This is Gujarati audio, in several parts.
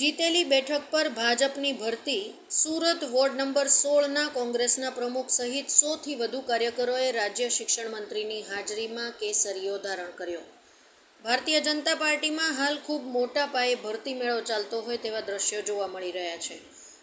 મુશ્કેલી બેઠક પર ભાજપની ભરતી, સુરત વોર્ડ નંબર સોળના કોંગ્રેસના પ્રમુખ સહિત સોથી વધુ કાર્યકરોએ રાજ્ય શિક્ષણ મંત્રીની હાજરીમાં કેસરીઓ ધારણ કર્યો. ભારતીય જનતા પાર્ટીમાં હાલ ખૂબ મોટા પાયે ભરતી મેળો ચાલતો હોય તેવા દ્રશ્યો જોવા મળી રહ્યા છે.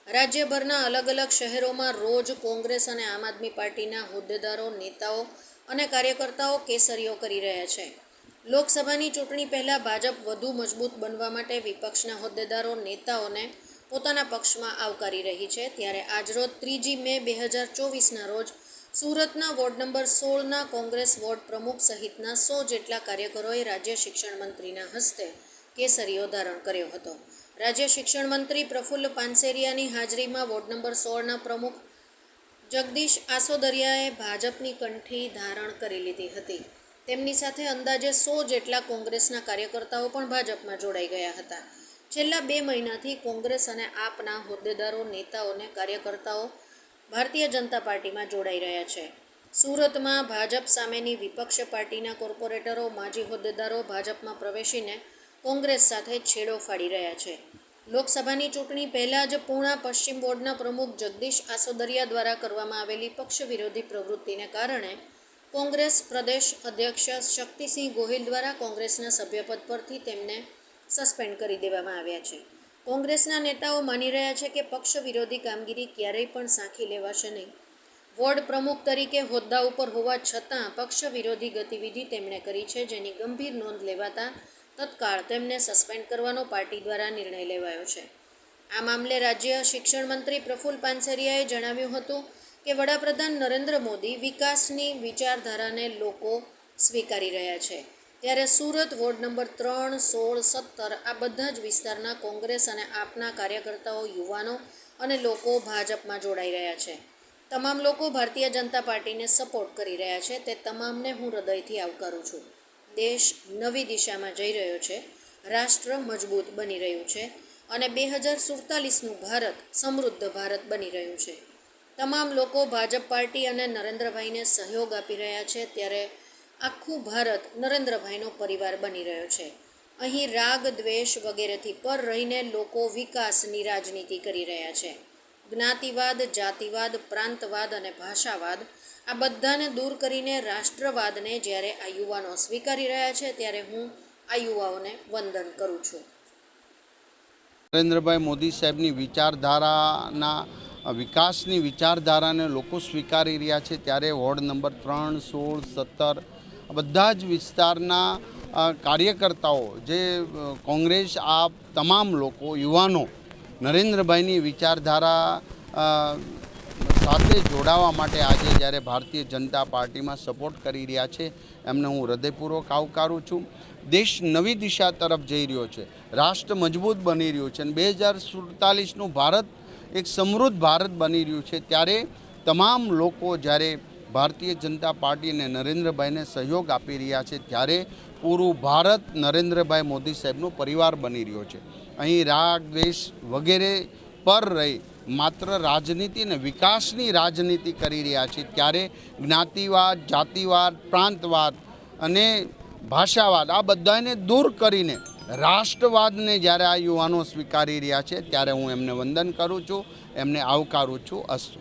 રાજ્યભરના અલગ અલગ શહેરોમાં રોજ કોંગ્રેસ અને આમ આદમી પાર્ટીના હોદ્દેદારો, નેતાઓ અને કાર્યકર્તાઓ કેસરીઓ કરી રહ્યા છે. લોકસભાની ચૂંટણી પહેલાં ભાજપ વધુ મજબૂત બનવા માટે વિપક્ષના હોદ્દેદારો, નેતાઓને પોતાના પક્ષમાં આવકારી રહી છે. ત્યારે આજરોજ ત્રીજી મે બે હજાર ચોવીસના રોજ સુરતના વોર્ડ નંબર સોળના કોંગ્રેસ વોર્ડ પ્રમુખ સહિતના સો જેટલા કાર્યકરોએ રાજ્ય શિક્ષણ મંત્રીના હસ્તે કેસરીઓ ધારણ કર્યો હતો. રાજ્ય શિક્ષણ મંત્રી પ્રફુલ્લ પાનસેરિયાની હાજરીમાં વોર્ડ નંબર સોળના પ્રમુખ જગદીશ આસોદરિયાએ ભાજપની કંઠી ધારણ કરી લીધી હતી. તેમની સાથે અંદાજે સો જેટલા કોંગ્રેસના કાર્યકર્તાઓ પણ ભાજપમાં જોડાઈ ગયા હતા. છેલ્લા બે મહિનાથી કોંગ્રેસ અને આપના હોદ્દેદારો નેતાઓને કાર્યકર્તાઓ ભારતીય જનતા પાર્ટીમાં જોડાઈ રહ્યા છે. સુરતમાં ભાજપ સામેની વિપક્ષ પાર્ટીના કોર્પોરેટરો, માજી હોદ્દેદારો ભાજપમાં પ્રવેશીને કોંગ્રેસ સાથે છેડો ફાડી રહ્યા છે. લોકસભાની ચૂંટણી પહેલાં જ પૂર્ણા પશ્ચિમ બોર્ડના પ્રમુખ જગદીશ આસોદરિયા દ્વારા કરવામાં આવેલી પક્ષ વિરોધી પ્રવૃત્તિને કારણે કોંગ્રેસ પ્રદેશ અધ્યક્ષ શક્તિસિંહ ગોહિલ દ્વારા કોંગ્રેસના સભ્યપદ પરથી તેમને સસ્પેન્ડ કરી દેવામાં આવ્યા છે. કોંગ્રેસના નેતાઓ માની રહ્યા છે કે પક્ષ વિરોધી કામગીરી ક્યારેય પણ સાંખી લેવાશે નહીં. વોર્ડ પ્રમુખ તરીકે હોદ્દા ઉપર હોવા છતાં પક્ષ વિરોધી ગતિવિધિ તેમણે કરી છે જેની ગંભીર નોંધ લેવાતા તત્કાળ તેમને સસ્પેન્ડ કરવાનો પાર્ટી દ્વારા નિર્ણય લેવાયો છે. આ મામલે રાજ્ય શિક્ષણ મંત્રી પ્રફુલ પાનસરિયાએ જણાવ્યું હતું કે વડાપ્રધાન નરેન્દ્ર મોદી વિકાસની વિચારધારાને લોકો સ્વીકારી રહ્યા છે. ત્યારે સુરત વોર્ડ નંબર ત્રણ, સોળ, સત્તર આ બધા જ વિસ્તારના કોંગ્રેસ અને આપના કાર્યકર્તાઓ, યુવાનો અને લોકો ભાજપમાં જોડાઈ રહ્યા છે. તમામ લોકો ભારતીય જનતા પાર્ટીને સપોર્ટ કરી રહ્યા છે. તે તમામને હું હૃદયથી આવકારું છું. દેશ નવી દિશામાં જઈ રહ્યો છે. રાષ્ટ્ર મજબૂત બની રહ્યું છે. અને બે હજાર સુડતાલીસનું ભારત સમૃદ્ધ ભારત બની રહ્યું છે. તમામ લોકો ભાજપ પાર્ટી અને નરેન્દ્રભાઈને સહયોગ આપી રહ્યા છે ત્યારે આખું ભારત નરેન્દ્રભાઈનો પરિવાર બની રહ્યો છે. અહીં રાગ, દ્વેષ વગેરેથી પર રહીને લોકો વિકાસની રાજનીતિ કરી રહ્યા છે. જ્ઞાતિવાદ, જાતિવાદ, પ્રાંતવાદ અને ભાષાવાદ આ બધાને દૂર કરીને રાષ્ટ્રવાદને જ્યારે આ યુવાનો સ્વીકારી રહ્યા છે ત્યારે હું આ યુવાઓને વંદન કરું છું. નરેન્દ્રભાઈ મોદી સાહેબની વિચારધારાના વિકાસની વિચારધારાને લોકો સ્વીકારી રહ્યા છે ત્યારે વોર્ડ નંબર ત્રણ, સોળ, સત્તર બધા જ વિસ્તારના કાર્યકર્તાઓ જે કોંગ્રેસ આ તમામ લોકો, યુવાનો નરેન્દ્રભાઈની વિચારધારા સાથે જોડાવા માટે આજે જ્યારે ભારતીય જનતા પાર્ટીમાં સપોર્ટ કરી રહ્યા છે, એમને હું હૃદયપૂર્વક આવકારું છું. દેશ નવી દિશા તરફ જઈ રહ્યો છે. રાષ્ટ્ર મજબૂત બની રહ્યું છે અને બે હજાર સુડતાલીસનું ભારત એક સમૃદ્ધ ભારત બની રહ્યું છે. ત્યારે તમામ લોકો જ્યારે ભારતીય જનતા પાર્ટી અને નરેન્દ્રભાઈને સહયોગ આપી રહ્યા છે, ત્યારે પૂરું ભારત નરેન્દ્રભાઈ મોદી સાહેબનો પરિવાર બની રહ્યો છે. અહીં રાગ, દ્વેષ વગેરે પર રહી માત્ર રાજનીતિ અને વિકાસની રાજનીતિ કરી રહ્યા છે. ત્યારે જ્ઞાતિવાદ, જાતિવાદ, પ્રાંતવાદ અને ભાષાવાદ આ બધાને દૂર કરીને રાષ્ટ્રવાદને જ્યારે આ યુવાનો સ્વીકારી રહ્યા છે, ત્યારે હું એમને વંદન કરું છું, એમને આવકારું છું, અસ્તુ.